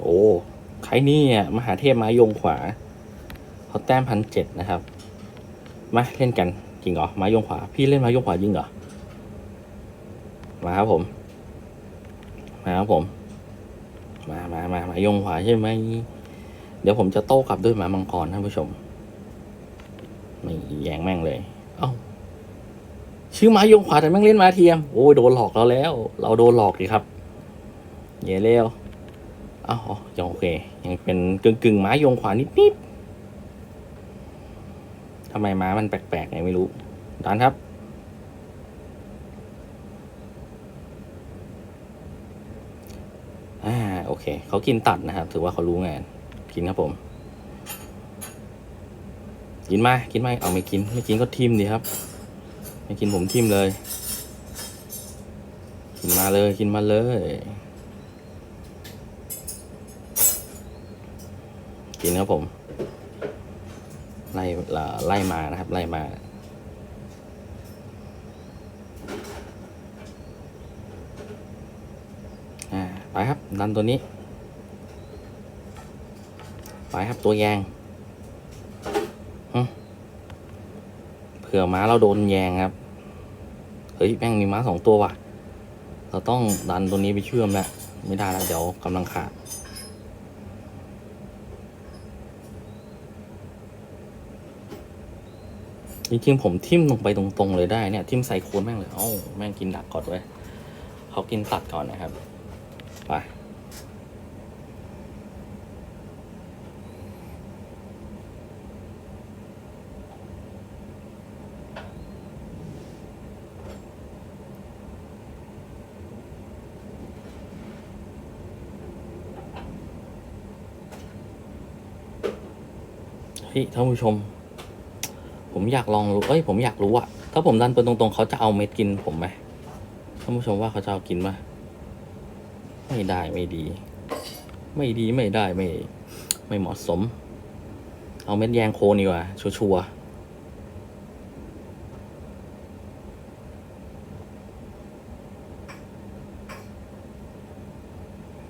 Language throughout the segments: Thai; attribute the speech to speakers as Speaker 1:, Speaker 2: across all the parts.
Speaker 1: โอ้ใครนี่อะมหาเทพไม้ยงขวาเขาแต้มพันเจ็ดนะครับ มาเล่นกันจริงเหรอไม้ยงขวา พี่เล่นไม้ยงขวาจริงเหรอ มาครับผม มาครับผม มามามามายงขวาใช่ไหม เดี๋ยวผมจะโต้กลับด้วยหมามังกรท่านผู้ชมไม่แยงแม่งเลย เอ้า ชื่อหมายงขวาแต่แม่งเล่นมาเทียม โอ้ยโดนหลอกเราแล้ว เราโดนหลอกดีครับ เย่เร็ว อ้าวยังโอเค ยังเป็นกึ่งกึ่งๆม้าโยงขวานิดนิดๆทำไมม้ามันแปลกๆไงไม่รู้ดันครับ อ่า โอเค เขากินตัดนะครับ ถือว่าเขารู้งาน กินครับผม กินมา กินไหมเอาไม่กิน ไม่กินก็ทิมดีครับ ไม่กินผมทิมเลย กินมาเลย กินมาเลย กินครับผม ไล่ไล่มานะครับ ไล่มาไปครับดันตัวนี้ ไปครับตัวแยงเผื่อม้าเราโดนแยงครับ เฮ้ยแม่งมีม้าสองตัวว่ะ เราต้องดันตัวนี้ไปเชื่อมแล้วไม่ได้แล้วเดี๋ยวกำลังขาด จริงๆผมทิ่มลงไปตรงๆเลยได้เนี่ยทิ่มใส่โคนแม่งเลยเอ้าแม่งกินดักก่อนไว้ยเขากินตัดก่อนนะครับไปเฮ้ยท่านผู้ชม ผมอยากลองรู้เอ้ยผมอยากรู้อะถ้าผมดันไปตรงๆเขาจะเอาเม็ดกินผมไหมท่านผู้ชมว่าเขาจะเอากินไหมไม่ได้ไม่ดี ไม่ดีไม่ได้ไม่ ไม่เหมาะสม เอาเม็ดแยงโคนดีกว่าชัวร์ๆ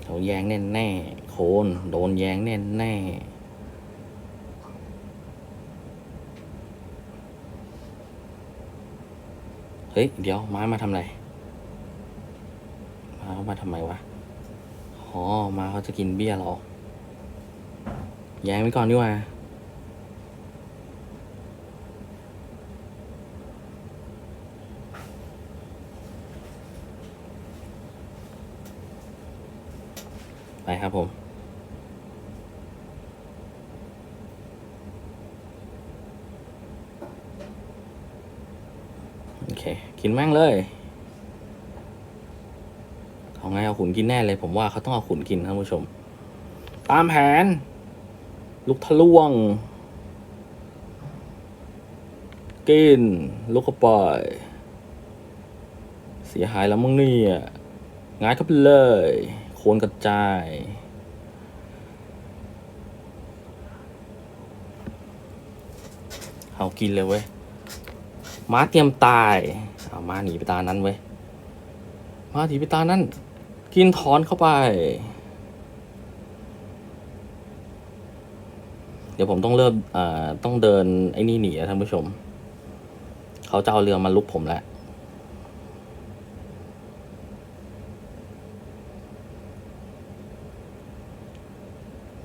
Speaker 1: เขาแยงแน่แน่โคนโดนแยงแน่แน่ๆ เฮ้ย เดี๋ยวม้ามาทำอะไร ม้ามาทำไมวะ อ๋อ ม้าเขาจะกินเบี้ยเรา แย้งไว้ก่อนดีกว่าไปครับผม โอเค กินแม่งเลยเอาไงเอาขุนกินแน่เลย ผมว่าเขาต้องเอาขุนกินท่านผู้ชม ตามแผน ลูกทะลวง กิน ลูกกระปล่อยเสียหายแล้วมึงเนี่ยง่ายเข้าไปเลย โคนกระจาย เอากินเลยเว้ย ม้าเตรียมตายเอาม้าหนีไปตานั้นเว้ยม้าหนีไปตานั้น กินถอนเข้าไป เดี๋ยวผมต้องเริ่มอ่าต้องเดินไอ้นี่หนีอะท่านผู้ชม เขาจะเอาเรือมาลุกผมแล้ว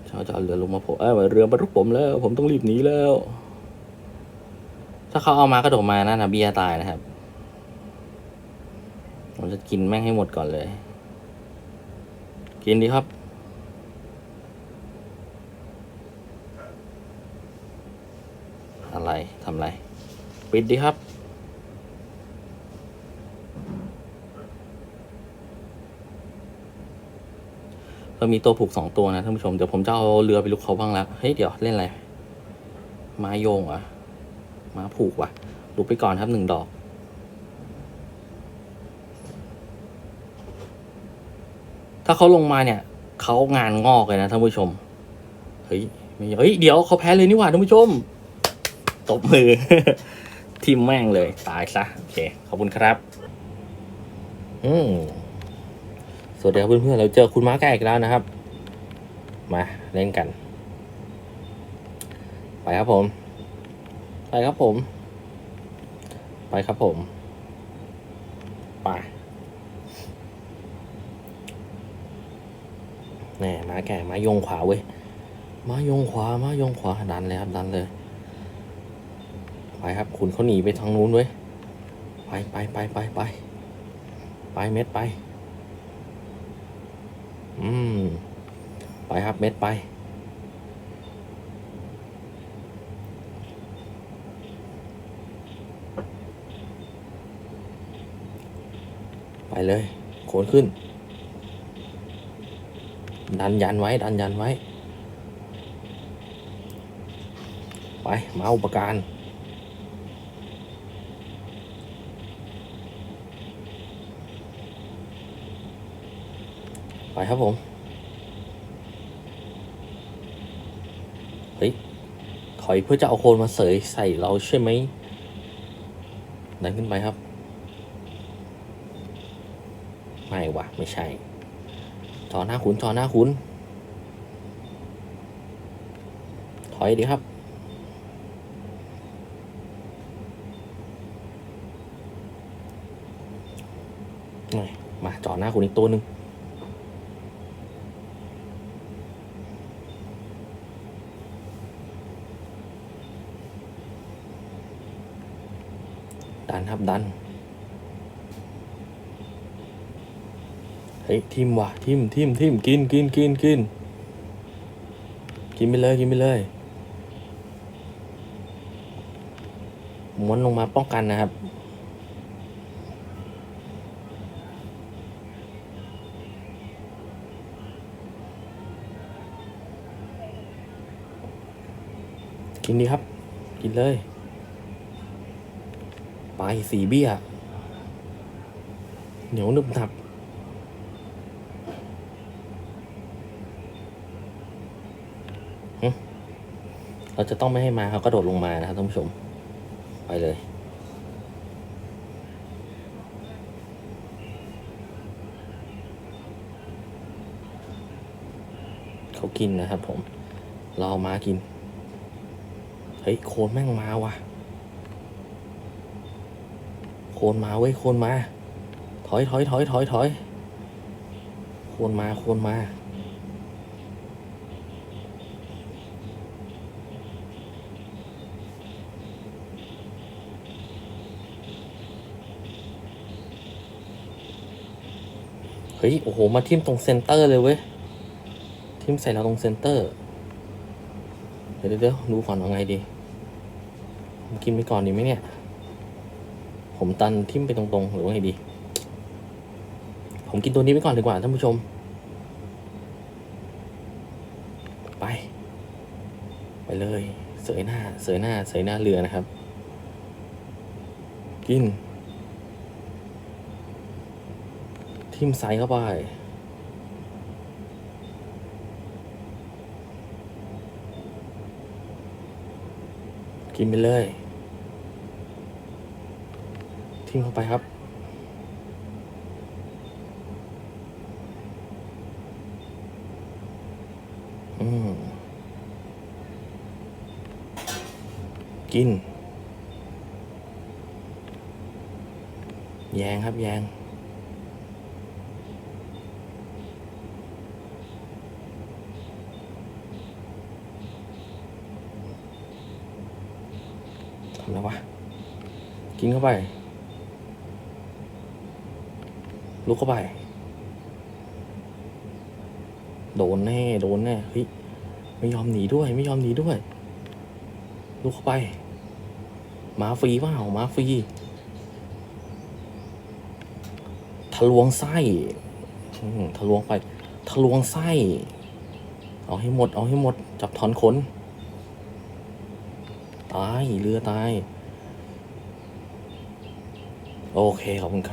Speaker 1: เขาจะเอาเรือลงมาผมเอ้ยเรือมาลุกผมแล้ว ผมต้องรีบหนีแล้ว ถ้าเขาเอามากระโดดมานั่นนะเบียตายนะครับ ผมจะกินแม่งให้หมดก่อนเลย กินดีครับ อะไรทำอะไร ปิดดีครับเรามีตัวผูกสองตัวนะท่านผู้ชม เดี๋ยวผมจะเอาเรือไปลุกเขาบ้างแล้ว เฮ้ย เดี๋ยวเล่นอะไร ไม้โยงเหรอะ มาผูกว่ะลุกไปก่อนครับหนึ่งดอกถ้าเขาลงมาเนี่ยเขางานงอกเลยนะท่านผู้ชม เฮ้ยเฮ้ยเดี๋ยวเขาแพ้เลยนี่หว่าท่านผู้ชม ตบมือ ทิมแม่งเลย ตายซะ โอเค ขอบคุณครับ อืมสวัสดีครับเพื่อนๆเราเจอคุณม้าแก่อีกแล้วนะครับ มา เล่นกัน ไปครับผม ไปครับผม ไปครับผม ไปแน่มาแก่มายงขวาเว้ย มายงขวา มายงขวาดันเลยครับดันเลย ไปครับ คุณเขาหนีไปทางนู้นเว้ย ไปไปไปไปไปไปเม็ดไป อืม ไปครับเม็ดไป ไปเลยโขนขึ้น ดันยันไว้ ดันยันไว้ ไป มาอุปการไปครับผม เฮ้ย ถอยเพื่อจะเอาโคนมาเสยใส่เราใช่ไหม ดันขึ้นไปครับ ไม่ วะไม่ใช่จอหน้าขุนจอหน้าขุนถอยดีครับ มาจอหน้าขุนอีกตัวหนึ่งดันครับดัน เฮ้ยทิมว่ะทิมทิมทิมกินกินกินกินกินไปเลยกินไปเลยม้วนลงมาป้องกันนะครับกินดีครับ กินเลย ไปสีเบี้ย เหนียวหนึบหนับ เราจะต้องไม่ให้มาเขากระโดดลงมานะครับท่านผู้ชม ไปเลย เขากินนะครับผม เราเอามากิน เฮ้ย โคนแม่งมาว่ะ โคนมาเว้ย โคนมา ถอยถอยถอยถอยถอยโคนมา โคนมา ฮ้ย โอ้โห มาทิมตรงเซนเตอร์เลยเว้ย ทิมใส่เราตรงเซนเตอร์ เดี๋ยวเดี๋ยวดูก่อนเอาไงดี ผมกินไปก่อนดีไหมเนี่ย ผมตันทิมไปตรงๆ หรือว่าไงดี ผมกินตัวนี้ไปก่อนดีกว่าท่านผู้ชม ไป ไปเลย เสยหน้า เสยหน้า เสยหน้าเรือนะครับ กิน ทิมใส่เข้าไป กินไปเลย ทิมเข้าไปครับอืมกิน แยงครับ แยง ทำแล้ววะ กินเข้าไป ลุกเข้าไป โดนแน่ โดนแน่ เฮ้ย ไม่ยอมหนีด้วย ไม่ยอมหนีด้วย ลุกเข้าไปหมาฟรีเปล่าหมาฟรีทะลวงไส้ทะลวงไป ทะลวงไส้ เอาให้หมด เอาให้หมด จับถอนขน ตาย เรือตาย โอเค ขอบคุณครับ